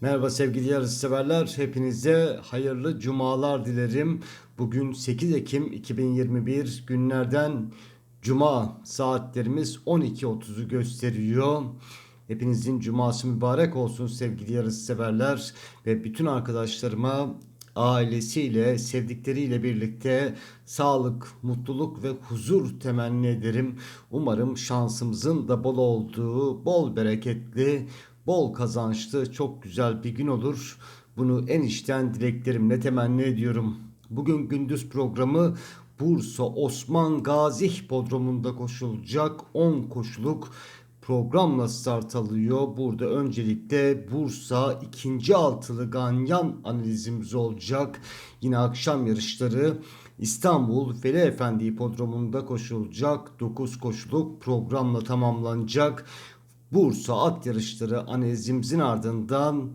Merhaba sevgili yarışseverler. Hepinize hayırlı cumalar dilerim. Bugün 8 Ekim 2021 günlerden cuma saatlerimiz 12.30'u gösteriyor. Hepinizin cuması mübarek olsun sevgili yarışseverler ve bütün arkadaşlarıma ailesiyle, sevdikleriyle birlikte sağlık, mutluluk ve huzur temenni ederim. Umarım şansımızın da bol olduğu, bol bereketli, bol kazançlı, çok güzel bir gün olur. Bunu en içten dileklerimle temenni ediyorum. Bugün gündüz programı Bursa Osman Gazi Hipodromu'nda koşulacak 10 koşuluk programla start alıyor. Burada öncelikle Bursa ikinci altılı ganyan analizimiz olacak. Yine akşam yarışları İstanbul Veli Efendi Hipodromu'nda koşulacak 9 koşuluk programla tamamlanacak. Bursa at yarışları analizimizin ardından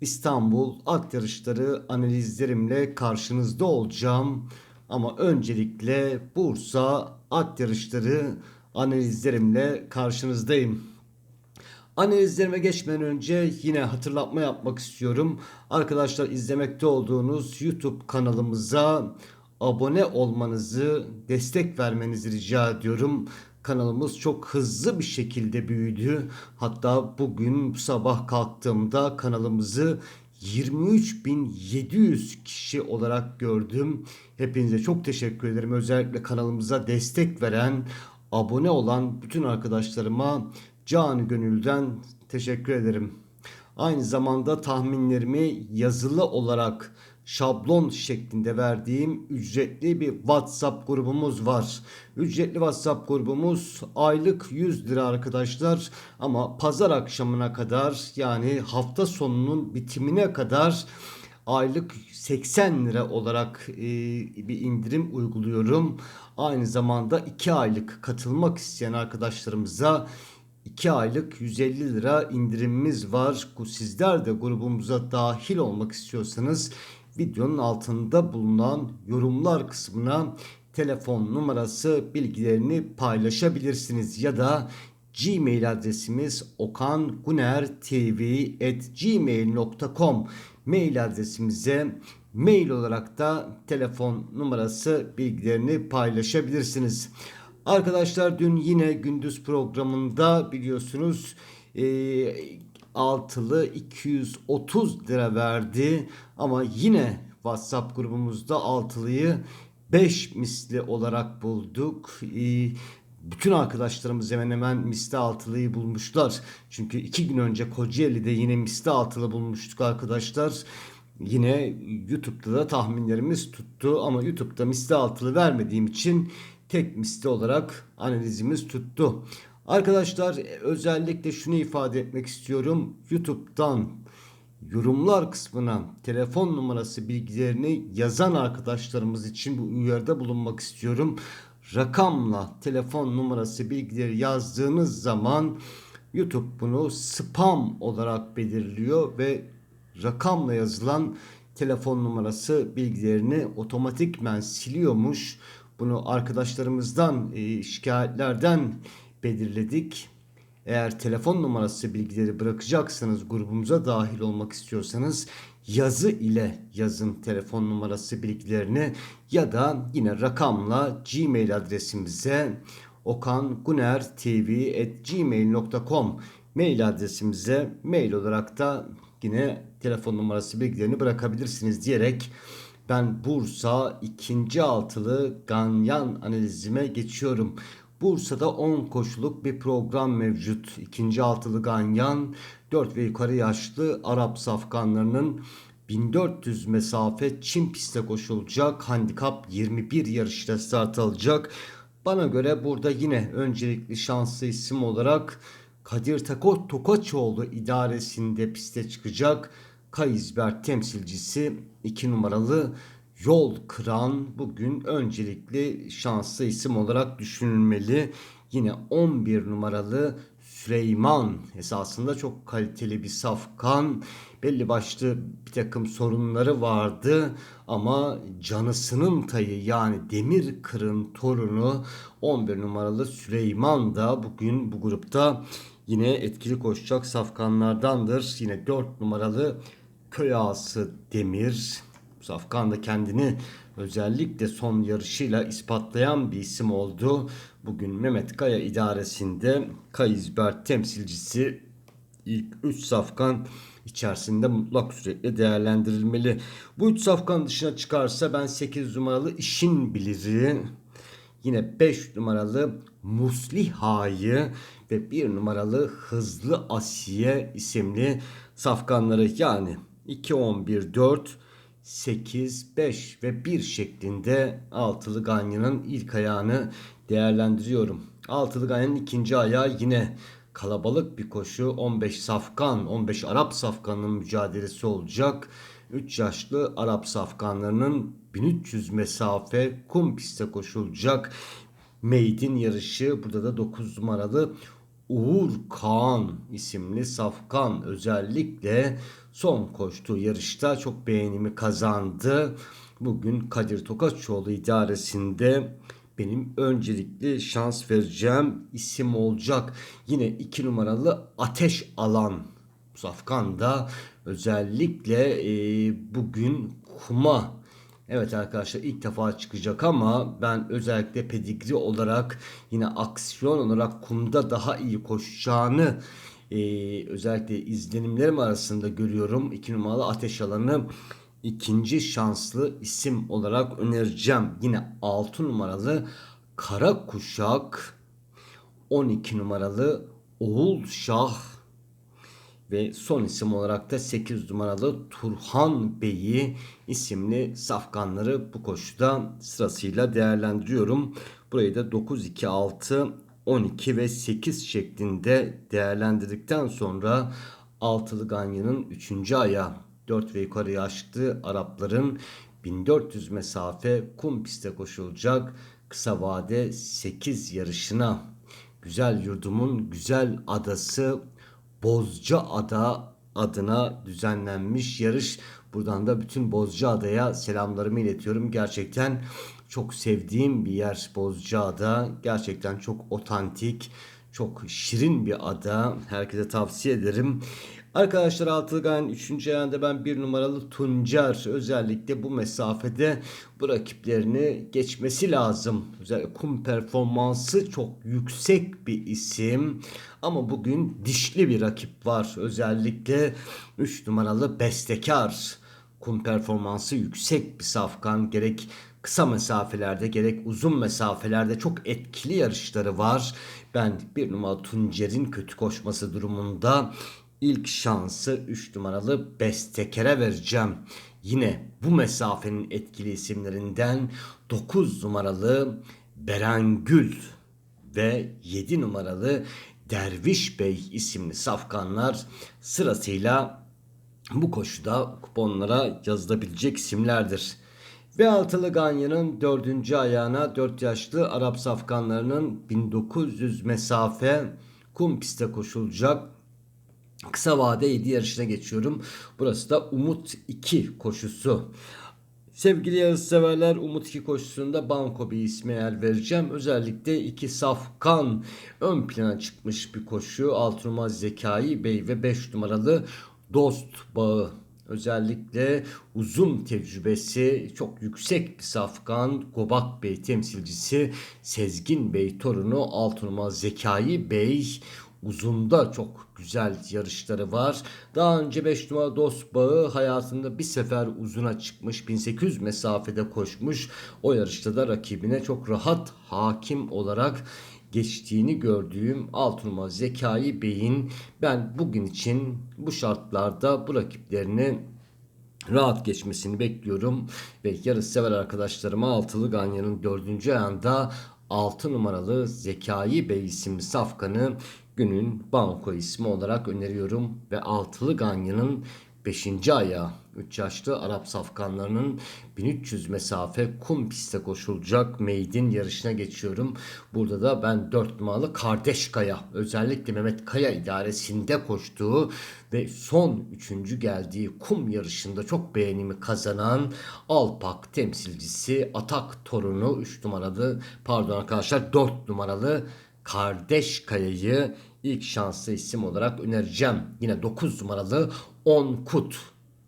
İstanbul at yarışları analizlerimle karşınızda olacağım. Ama öncelikle Bursa at yarışları analizlerimle karşınızdayım. Analizlerime geçmeden önce yine hatırlatma yapmak istiyorum. Arkadaşlar izlemekte olduğunuz YouTube kanalımıza abone olmanızı, destek vermenizi rica ediyorum. Kanalımız çok hızlı bir şekilde büyüdü. Hatta bugün sabah kalktığımda kanalımızı 23.700 kişi olarak gördüm. Hepinize çok teşekkür ederim. Özellikle kanalımıza destek veren, abone olan bütün arkadaşlarıma canı gönülden teşekkür ederim. Aynı zamanda tahminlerimi yazılı olarak şablon şeklinde verdiğim ücretli bir WhatsApp grubumuz var. Ücretli WhatsApp grubumuz aylık 100 lira arkadaşlar ama pazar akşamına kadar yani hafta sonunun bitimine kadar aylık 80 lira olarak e, bir indirim uyguluyorum. Aynı zamanda 2 aylık katılmak isteyen arkadaşlarımıza 2 aylık 150 lira indirimimiz var. Sizler de grubumuza dahil olmak istiyorsanız videonun altında bulunan yorumlar kısmına telefon numarası bilgilerini paylaşabilirsiniz ya da Gmail adresimiz okangunertv@gmail.com mail adresimize mail olarak da telefon numarası bilgilerini paylaşabilirsiniz. Arkadaşlar dün yine gündüz programında biliyorsunuz e, altılı 230 lira verdi ama yine WhatsApp grubumuzda altılıyı 5 misli olarak bulduk. E, bütün arkadaşlarımız hemen hemen misli altılıyı bulmuşlar. Çünkü iki gün önce Kocaeli'de yine misli altılı bulmuştuk arkadaşlar. Yine YouTube'da da tahminlerimiz tuttu ama YouTube'da misli altılı vermediğim için tek misli olarak analizimiz tuttu. Arkadaşlar özellikle şunu ifade etmek istiyorum. YouTube'dan yorumlar kısmına telefon numarası bilgilerini yazan arkadaşlarımız için bu uyarıda bulunmak istiyorum. Rakamla telefon numarası bilgileri yazdığınız zaman YouTube bunu spam olarak belirliyor ve rakamla yazılan telefon numarası bilgilerini otomatikmen siliyormuş. Bunu arkadaşlarımızdan e, şikayetlerden belirledik. Eğer telefon numarası bilgileri bırakacaksanız grubumuza dahil olmak istiyorsanız yazı ile yazın telefon numarası bilgilerini ya da yine rakamla Gmail adresimize okangunertv@gmail.com mail adresimize mail olarak da yine telefon numarası bilgilerini bırakabilirsiniz diyerek ben Bursa ikinci altılı ganyan analizime geçiyorum. Bursa'da 10 koşuluk bir program mevcut. İkinci altılı ganyan 4 ve yukarı yaşlı Arap safkanlarının 1400 mesafe Çin pistte koşulacak. Handikap 21 yarışta start alacak. Bana göre burada yine öncelikli şanslı isim olarak Kadir Tako Tokaçoğlu idaresinde piste çıkacak. Kayızber temsilcisi 2 numaralı Yol Kıran bugün öncelikli şanslı isim olarak düşünülmeli. Yine 11 numaralı Süleyman esasında çok kaliteli bir safkan. Belli başlı bir takım sorunları vardı ama canısının tayı yani Demir Kırın torunu 11 numaralı Süleyman da bugün bu grupta yine etkili koşacak safkanlardandır. Yine 4 numaralı köy ağası Demir. Safkan da kendini özellikle son yarışıyla ispatlayan bir isim oldu. Bugün Mehmet Kaya idaresinde Kayızber temsilcisi ilk 3 safkan içerisinde mutlak suretle değerlendirilmeli. Bu 3 safkan dışına çıkarsa ben 8 numaralı işin biliri Yine 5 numaralı Musliha'yı ve 1 numaralı Hızlı Asiye isimli safkanları yani 2, 11, 4, 8, 5 ve 1 şeklinde altılı ganyanın ilk ayağını değerlendiriyorum. Altılı ganyanın ikinci ayağı yine kalabalık bir koşu 15 safkan 15 Arap safkanının mücadelesi olacak. 3 yaşlı Arap safkanlarının 1300 mesafe kum pistte koşulacak. Maiden yarışı burada da 9 numaralı Uğur Kaan isimli safkan özellikle son koştuğu yarışta çok beğenimi kazandı. Bugün Kadir Tokaçoğlu idaresinde benim öncelikli şans vereceğim isim olacak. Yine 2 numaralı Ateş Alan Safkan da özellikle e, bugün kuma Evet arkadaşlar ilk defa çıkacak ama ben özellikle pedigri olarak yine aksiyon olarak kumda daha iyi koşacağını e, özellikle izlenimlerim arasında görüyorum. 2 numaralı ateş alanı ikinci şanslı isim olarak önereceğim. Yine 6 numaralı kara kuşak 12 numaralı Oğul Şah ve son isim olarak da 8 numaralı Turhan Bey'i isimli safkanları bu koşuda sırasıyla değerlendiriyorum. Burayı da 9, 2, 6, 12 ve 8 şeklinde değerlendirdikten sonra altılı ganyanın 3. ayağı 4 ve yukarı yaşlı Arapların 1400 mesafe kum piste koşulacak kısa vade 8 yarışına güzel yurdumun güzel adası Bozca Ada adına düzenlenmiş yarış. Buradan da bütün Bozca Adaya selamlarımı iletiyorum. Gerçekten çok sevdiğim bir yer Bozca Ada. Gerçekten çok otantik, çok şirin bir ada. Herkese tavsiye ederim. Arkadaşlar Altılgan 3. ayağında ben bir numaralı Tuncer özellikle bu mesafede bu rakiplerini geçmesi lazım. Özellikle kum performansı çok yüksek bir isim. Ama bugün dişli bir rakip var. Özellikle 3 numaralı Bestekar. Kum performansı yüksek bir safkan. Gerek kısa mesafelerde gerek uzun mesafelerde çok etkili yarışları var. Ben bir numaralı Tuncer'in kötü koşması durumunda ilk şansı 3 numaralı Besteker'e vereceğim. Yine bu mesafenin etkili isimlerinden 9 numaralı Berengül ve 7 numaralı Derviş Bey isimli safkanlar sırasıyla bu koşuda kuponlara yazılabilecek isimlerdir. Ve altılı Ganyan'ın dördüncü ayağına 4 yaşlı Arap safkanlarının 1900 mesafe kum piste koşulacak kısa vade 7 yarışına geçiyorum. Burası da Umut 2 koşusu. Sevgili yarış severler Umut 2 koşusunda Banko bir ismi yer vereceğim. Özellikle iki safkan ön plana çıkmış bir koşu. 6 numaralı Zekai Bey ve 5 numaralı Dost Bağı. Özellikle uzun tecrübesi çok yüksek bir safkan Gobak Bey temsilcisi Sezgin Bey torunu 6 numaralı Zekai Bey uzunda çok güzel yarışları var. Daha önce 5 numara dost bağı hayatında bir sefer uzuna çıkmış 1800 mesafede koşmuş. O yarışta da rakibine çok rahat hakim olarak geçtiğini gördüğüm 6 numara Zekai Bey'in ben bugün için bu şartlarda bu rakiplerini rahat geçmesini bekliyorum. Ve yarış sever arkadaşlarıma altılı Ganyan'ın dördüncü ayağında 6 numaralı Zekai Bey isimli safkanı günün banko ismi olarak öneriyorum. Ve altılı Ganyan'ın 5. ayağı 3 yaşlı Arap safkanlarının 1300 mesafe kum piste koşulacak maiden yarışına geçiyorum. Burada da ben 4 numaralı Kardeş Kaya özellikle Mehmet Kaya idaresinde koştuğu ve son 3. geldiği kum yarışında çok beğenimi kazanan Alpak temsilcisi Atak torunu 3 numaralı pardon arkadaşlar 4 numaralı Kardeş Kaya'yı ilk şanslı isim olarak önereceğim. Yine 9 numaralı 10 Kut.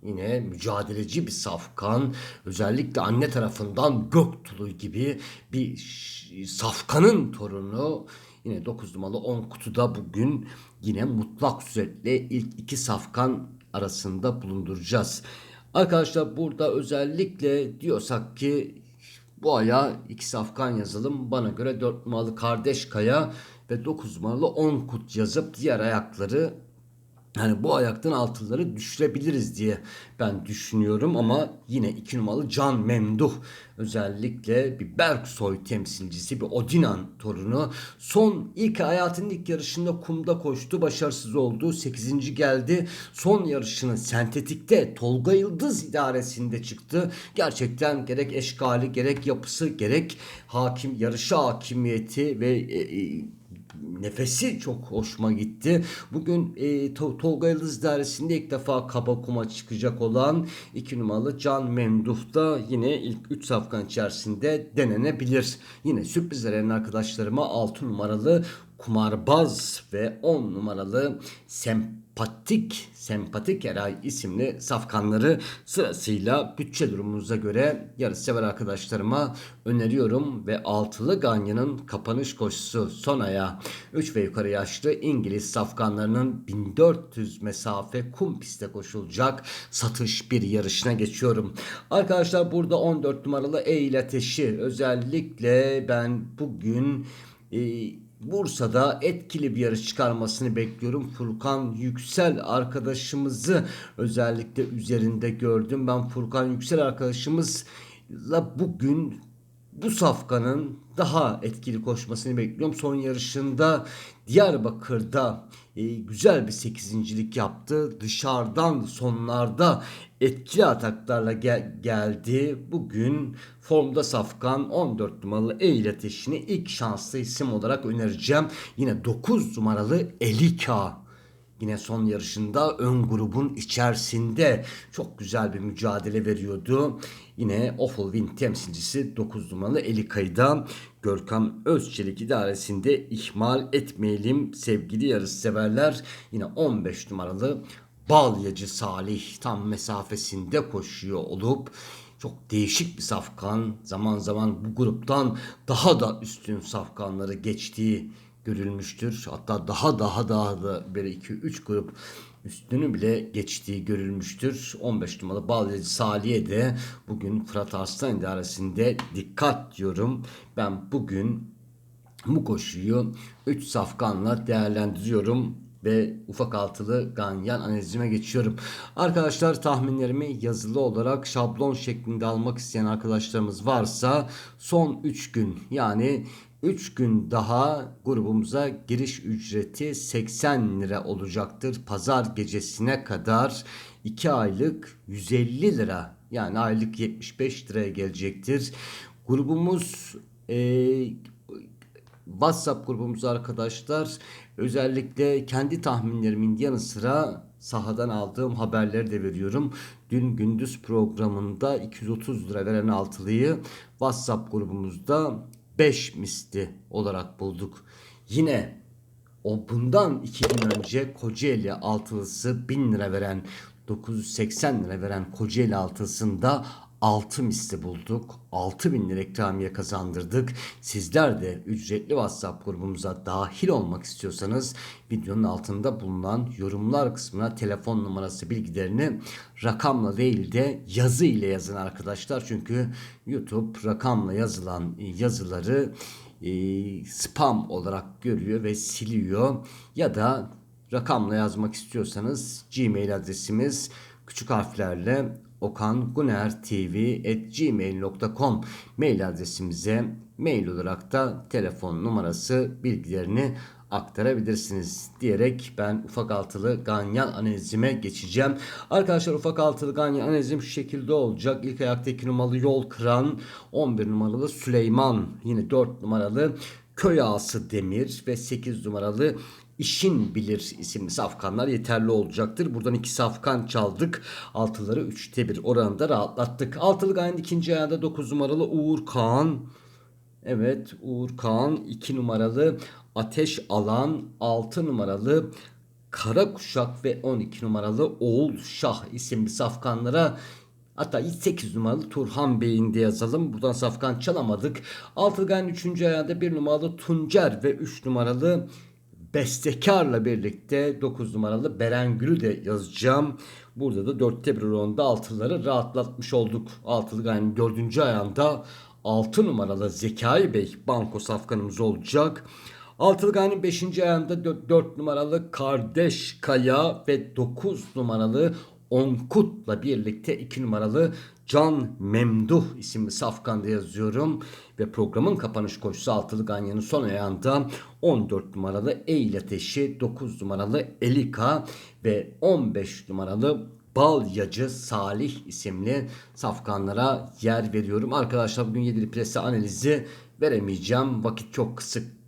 Yine mücadeleci bir safkan. Özellikle anne tarafından Göktulu gibi bir safkanın torunu. Yine 9 numaralı 10 kutuda bugün yine mutlak suretle ilk iki safkan arasında bulunduracağız. Arkadaşlar burada özellikle diyorsak ki bu aya iki safkan yazalım. Bana göre 4 numaralı Kardeş Kaya ve 9 numaralı 10 kut yazıp diğer ayakları yani bu ayaktan altıları düşürebiliriz diye ben düşünüyorum. Ama yine iki numaralı Can Memduh özellikle bir Berksoy temsilcisi bir Odinan torunu. Son ilk hayatının ilk yarışında kumda koştu başarısız oldu 8. geldi. Son yarışını sentetikte Tolga Yıldız idaresinde çıktı. Gerçekten gerek eşkali gerek yapısı gerek hakim yarışa hakimiyeti ve e, e, nefesi çok hoşuma gitti. Bugün e, To- Tolga Yıldız dairesinde ilk defa kaba kuma çıkacak olan 2 numaralı Can Memduh da yine ilk 3 safkan içerisinde denenebilir. Yine sürpriz veren arkadaşlarıma 6 numaralı Kumarbaz ve 10 numaralı Sempatik Sempatik Eray isimli safkanları sırasıyla bütçe durumunuza göre yarışsever arkadaşlarıma öneriyorum ve altılı Ganyan'ın kapanış koşusu son aya 3 ve yukarı yaşlı İngiliz safkanlarının 1400 mesafe kum pistte koşulacak satış bir yarışına geçiyorum. Arkadaşlar burada 14 numaralı Eğil Ateşi özellikle ben bugün e, Bursa'da etkili bir yarış çıkarmasını bekliyorum. Furkan Yüksel arkadaşımızı özellikle üzerinde gördüm. Ben Furkan Yüksel arkadaşımızla bugün bu safkanın daha etkili koşmasını bekliyorum. Son yarışında Diyarbakır'da e, güzel bir sekizincilik yaptı. Dışarıdan sonlarda etkili ataklarla gel- geldi. Bugün formda safkan 14 numaralı Eğil Ateşi'ni ilk şanslı isim olarak önereceğim. Yine 9 numaralı Elika. Yine son yarışında ön grubun içerisinde çok güzel bir mücadele veriyordu. Yine Awful Win temsilcisi 9 numaralı Elika'yı Görkem Özçelik idaresinde ihmal etmeyelim sevgili yarışseverler. Yine 15 numaralı Balyacı Salih tam mesafesinde koşuyor olup çok değişik bir safkan. Zaman zaman bu gruptan daha da üstün safkanları geçtiği görülmüştür. Hatta daha daha daha da bir 2 3 grup üstünü bile geçtiği görülmüştür. 15 numaralı Balyacı Salih'e de bugün Fırat Arslan idaresinde dikkat diyorum. Ben bugün bu koşuyu 3 safkanla değerlendiriyorum ve ufak altılı ganyan analizime geçiyorum. Arkadaşlar tahminlerimi yazılı olarak şablon şeklinde almak isteyen arkadaşlarımız varsa son 3 gün yani 3 gün daha grubumuza giriş ücreti 80 lira olacaktır. Pazar gecesine kadar 2 aylık 150 lira yani aylık 75 liraya gelecektir. Grubumuz eee WhatsApp grubumuz arkadaşlar özellikle kendi tahminlerimin yanı sıra sahadan aldığım haberleri de veriyorum. Dün gündüz programında 230 lira veren altılıyı WhatsApp grubumuzda 5 misli olarak bulduk. Yine o bundan 2 gün önce Kocaeli altılısı 1000 lira veren 980 lira veren Kocaeli altısında 6 misli bulduk. 6000 lira ikramiye kazandırdık. Sizler de ücretli WhatsApp grubumuza dahil olmak istiyorsanız videonun altında bulunan yorumlar kısmına telefon numarası bilgilerini rakamla değil de yazı ile yazın arkadaşlar. Çünkü YouTube rakamla yazılan yazıları e, spam olarak görüyor ve siliyor. Ya da rakamla yazmak istiyorsanız Gmail adresimiz küçük harflerle okangunertv@gmail.com mail adresimize mail olarak da telefon numarası bilgilerini aktarabilirsiniz diyerek ben ufak altılı ganyan analizime geçeceğim. Arkadaşlar ufak altılı ganyan analizim şu şekilde olacak. İlk ayakta 2 numaralı yol kıran 11 numaralı Süleyman yine 4 numaralı Köy Ağası Demir ve 8 numaralı İşin Bilir isimli safkanlar yeterli olacaktır. Buradan iki safkan çaldık. Altıları 3'te 1 oranında rahatlattık. Altılı gayenin ikinci ayağında 9 numaralı Uğur Kağan Evet Uğur Kağan 2 numaralı Ateş Alan 6 numaralı Kara Kuşak ve 12 numaralı Oğul Şah isimli safkanlara Hatta 8 numaralı Turhan Bey'in de yazalım. Buradan safkan çalamadık. Altılgan 3. ayağında 1 numaralı Tuncer ve 3 numaralı Bestekar'la birlikte 9 numaralı Berengül'ü de yazacağım. Burada da 4'te 1 oranında altıları rahatlatmış olduk. Altılı gayenin 4. ayağında 6 numaralı Zekai Bey banko safkanımız olacak. Altılı gayenin 5. ayağında 4 numaralı Kardeş Kaya ve 9 numaralı Onkut'la birlikte 2 numaralı Can Memduh isimli safkanda yazıyorum. Ve programın kapanış koşusu altılı ganyanın son ayağında 14 numaralı Eyle Ateşi, 9 numaralı Elika ve 15 numaralı Balyacı Salih isimli safkanlara yer veriyorum. Arkadaşlar bugün 7'li presi analizi veremeyeceğim. Vakit çok kısık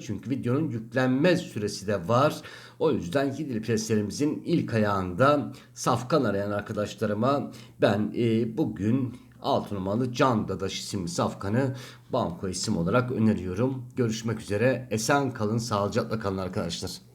çünkü videonun yüklenme süresi de var. O yüzden yedili preslerimizin ilk ayağında safkan arayan arkadaşlarıma ben e, bugün 6 numaralı Can Dadaş isimli safkanı banko isim olarak öneriyorum. Görüşmek üzere. Esen kalın, sağlıcakla kalın arkadaşlar.